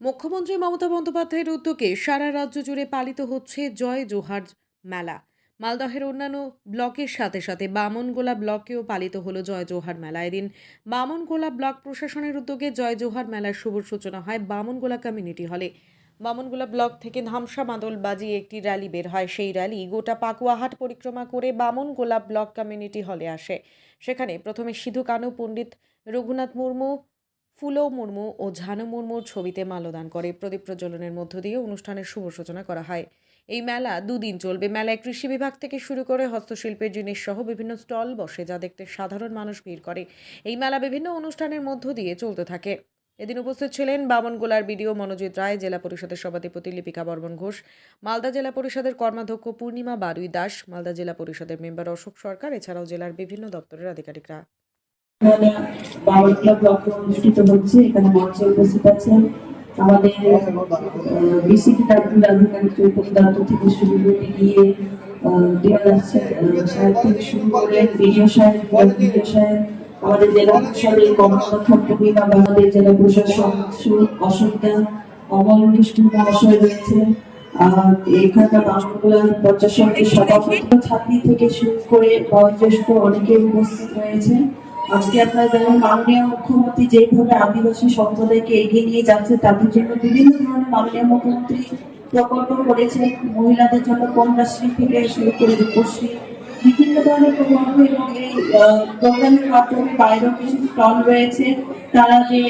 মুখ্যমন্ত্রী মমতা বন্দ্যোপাধ্যায়ের উদ্যোগে সারা রাজ্য জুড়ে পালিত হচ্ছে জয় জোহার মেলা। মালদহের অন্যান্য ব্লকের সাথে সাথে বামনগোলা ব্লকেও পালিত হলো জয় জোহার মেলা। এদিন বামনগোলা ব্লক প্রশাসনের উদ্যোগে জয় জোহার মেলার শুভ সূচনা হয় বামনগোলা কমিউনিটি হলে। বামনগোলা ব্লক থেকে ধামসা মাদল বাজিয়ে একটি র্যালি বের হয়। সেই র্যালি গোটা পাকুয়াহাট পরিক্রমা করে বামনগোলা ব্লক কমিউনিটি হলে আসে। সেখানে প্রথমে সিধু কানু, পণ্ডিত রঘুনাথ মুর্মু ফুলো মুর্মু ও ঝানু মুর্মুর ছবিতে মাল্যদান করে। প্রদীপ প্রজ্বলনের মধ্য দিয়ে অনুষ্ঠানের শুভ সূচনা করা হয়। এই মেলা দুদিন চলবে। মেলায় কৃষি বিভাগ থেকে শুরু করে হস্তশিল্পের জিনিস সহ বিভিন্ন স্টল বসে যা দেখতে সাধারণ মানুষ ভিড় করে। এই মেলা বিভিন্ন অনুষ্ঠানের মধ্য দিয়ে চলতে থাকে। এদিন উপস্থিত ছিলেন বামনগোলার বিডিও মনোজিৎ রায়, জেলা পরিষদের সভাধিপতি লিপিকা বর্মন ঘোষ, মালদা জেলা পরিষদের কর্মাধ্যক্ষ পূর্ণিমা বারুই দাস, মালদা জেলা পরিষদের মেম্বার অশোক সরকার, এছাড়াও জেলার বিভিন্ন দপ্তরের আধিকারিকরা। এখানে ব্লক অনুষ্ঠিত হচ্ছে, এখানে মঞ্চে উপস্থিত আছেন আমাদের বিসিপি আধিকারিক চৈতন্য দত্ত থেকে শুরু করে গিয়ে আমাদের জেলা জেলা আর এখানকার সভাপতি, ছাত্রী থেকে শুরু করে বয়োজ্যেষ্ঠ অনেকে উপস্থিত রয়েছে আজকে আপনারা মাননীয় মুখ্যমন্ত্রী যেভাবে আদিবাসী সম্প্রদায়কে এগিয়ে নিয়ে যাচ্ছে, তাদের জন্য বিভিন্ন ধরনের মাননীয় মুখ্যমন্ত্রী প্রকল্প করেছে মহিলাদের জন্য কন্যাশ্রী থেকে শুরু করে রূপশ্রী, বিভিন্ন ধরনের প্রকল্প এবং এই প্রোগ্রামের মাধ্যমে বাইরেও কিছু স্টল রয়েছে। তারা যে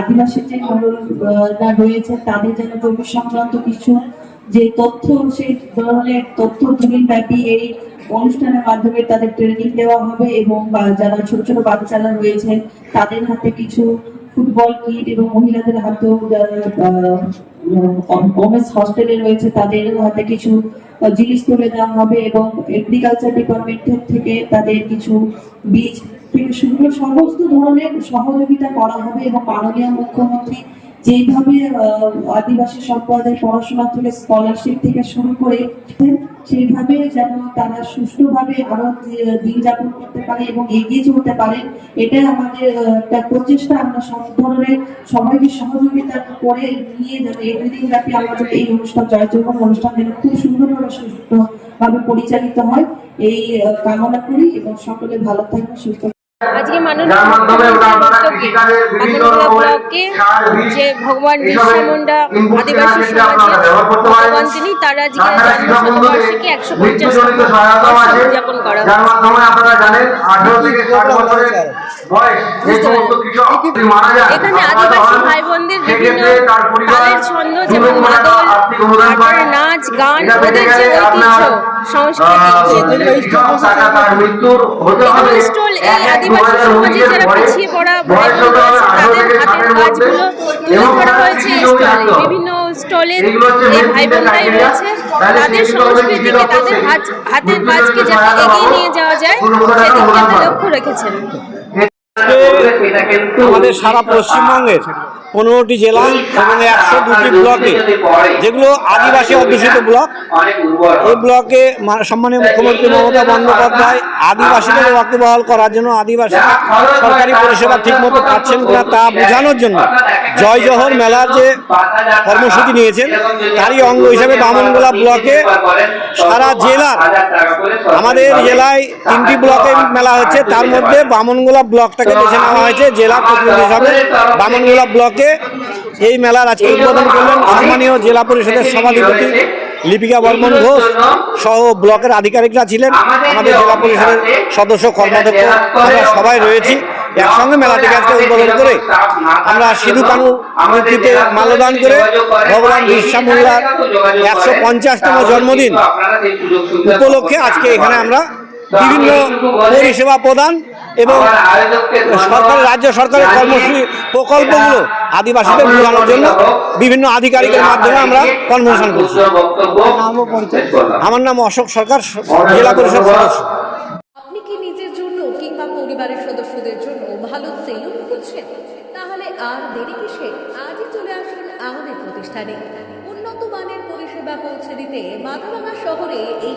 আদিবাসী যে মহিলা রয়েছে, তাদের যেন জমি সংক্রান্ত কিছু যে তথ্য, সেই ধরনের তথ্য দিন ব্যাপী এই অনুষ্ঠানের মাধ্যমে তাদের ট্রেনিং দেওয়া হবে এবং যারা ছোট ছোট বাচ্চারা রয়েছে, তাদের হাতে কিছু ফুটবল কিট এবং মহিলাদের হাতেও ওমেন্স হস্টেলে রয়েছে, তাদের হাতে কিছু জিনিস তুলে দেওয়া হবে এবং এগ্রিকালচার ডিপার্টমেন্টের থেকে তাদের কিছু বীজ সমস্ত ধরনের সহযোগিতা করা হবে এবং মাননীয় মুখ্যমন্ত্রী যেভাবে আদিবাসী সম্প্রদায় পড়াশোনা থেকে স্কলারশিপ থেকে শুরু করে, সেইভাবে যেন তারা সুষ্ঠুভাবে আরও দিন যাপন করতে পারে এবং এগিয়ে চলতে পারে এটা আমাদের একটা প্রচেষ্টা। আমরা সব ধরনের সবাইকে সহযোগিতা করে নিয়ে যেন এই দুদিন ব্যাপী আমাদের এই অনুষ্ঠান জয়চৌবন অনুষ্ঠান যেন খুব সুন্দরভাবে সুষ্ঠুভাবে পরিচালিত হয়, এই কামনা করি এবং সকলে ভালো থাকবে সুস্থ আজকে মাননীয় যে ভগবান বিরসা মুন্ডা আদিবাসী। ভগবান তিনি তার আজকে একশো পঞ্চাশ আছে, উদযাপন করা এখানে আদিবাসী ভাই বোনদের বিভিন্ন ছন্দ যেমন মাদল। নাচ গান ওদের যে ঐতিহ্য মৃত্যুর এই আদিবাসী সমাজে যারা পিছিয়ে পড়া তাদের হাতের কাজগুলো তুলে ধরা হয়েছে স্টলে। বিভিন্ন স্টলে ভাই বোনরাই রয়েছে তাদের সংস্কৃতিকে তাদের হাতের মাছকে কাজকে যাতে এগিয়ে নিয়ে যাওয়া যায় সেদিকে লক্ষ্য রেখেছেন। আমাদের সারা পশ্চিমবঙ্গের পনেরোটি জেলা এবং একশো দুটি ব্লকে যেগুলো আদিবাসী অধ্যুষিত ব্লক, এই ব্লকে সম্মানীয় মুখ্যমন্ত্রী মমতা বন্দ্যোপাধ্যায় আদিবাসীদের ওয়াকিবহাল করার জন্য আদিবাসী সরকারি পরিষেবা ঠিকমতো পাচ্ছেন কিনা তা বোঝানোর জন্য জয় জহর মেলার যে কর্মসূচি নিয়েছেন, তারই অঙ্গ হিসেবে বামনগোলা ব্লকে সারা জেলার আমাদের জেলায় তিনটি ব্লকে মেলা হচ্ছে। তার মধ্যে বামনগোলা ব্লকটাকে বেছে নেওয়া হয়েছে। জেলা প্রতিনিধি হিসাবে বামনগোলা ব্লকে এই মেলার আজকে উদ্বোধন করলেন সম্মানীয় জেলা পরিষদের সভাধিপতি লিপিকা বর্মন ঘোষ সহ ব্লকের আধিকারিকরা ছিলেন। আমাদের জেলা পরিষদের সদস্য কর্মাধ্যক্ষ আমরা সবাই রয়েছি। একসঙ্গে মেলাটিকে আজকে উদ্বোধন করে আমরা সিধু কানু মূর্তিতে মাল্যদান করে ভগবান বিরসা মুন্ডার একশো পঞ্চাশতম জন্মদিন উপলক্ষে আজকে এখানে আমরা বিভিন্ন পরিষেবা প্রদান এবং সরকার রাজ্য সরকারের কর্মসূচি প্রকল্পগুলো আদিবাসীদের বোঝানোর জন্য বিভিন্ন আধিকারিকের মাধ্যমে আমরা কনভেনশন করছি। আমার নাম অশোক সরকার জেলা পরিষদ সদস্য। আপনি কি নিজের জন্য কিংবা পরিবারের সদস্যদের জন্য ভালো সেলুন খুঁজছেন? তাহলে আর দেরি কিসে? আজই চলে আসুন আমাদের প্রতিষ্ঠানে। উন্নত মানের পরিষেবা পৌঁছে দিতে মাথাভাঙা শহরে এই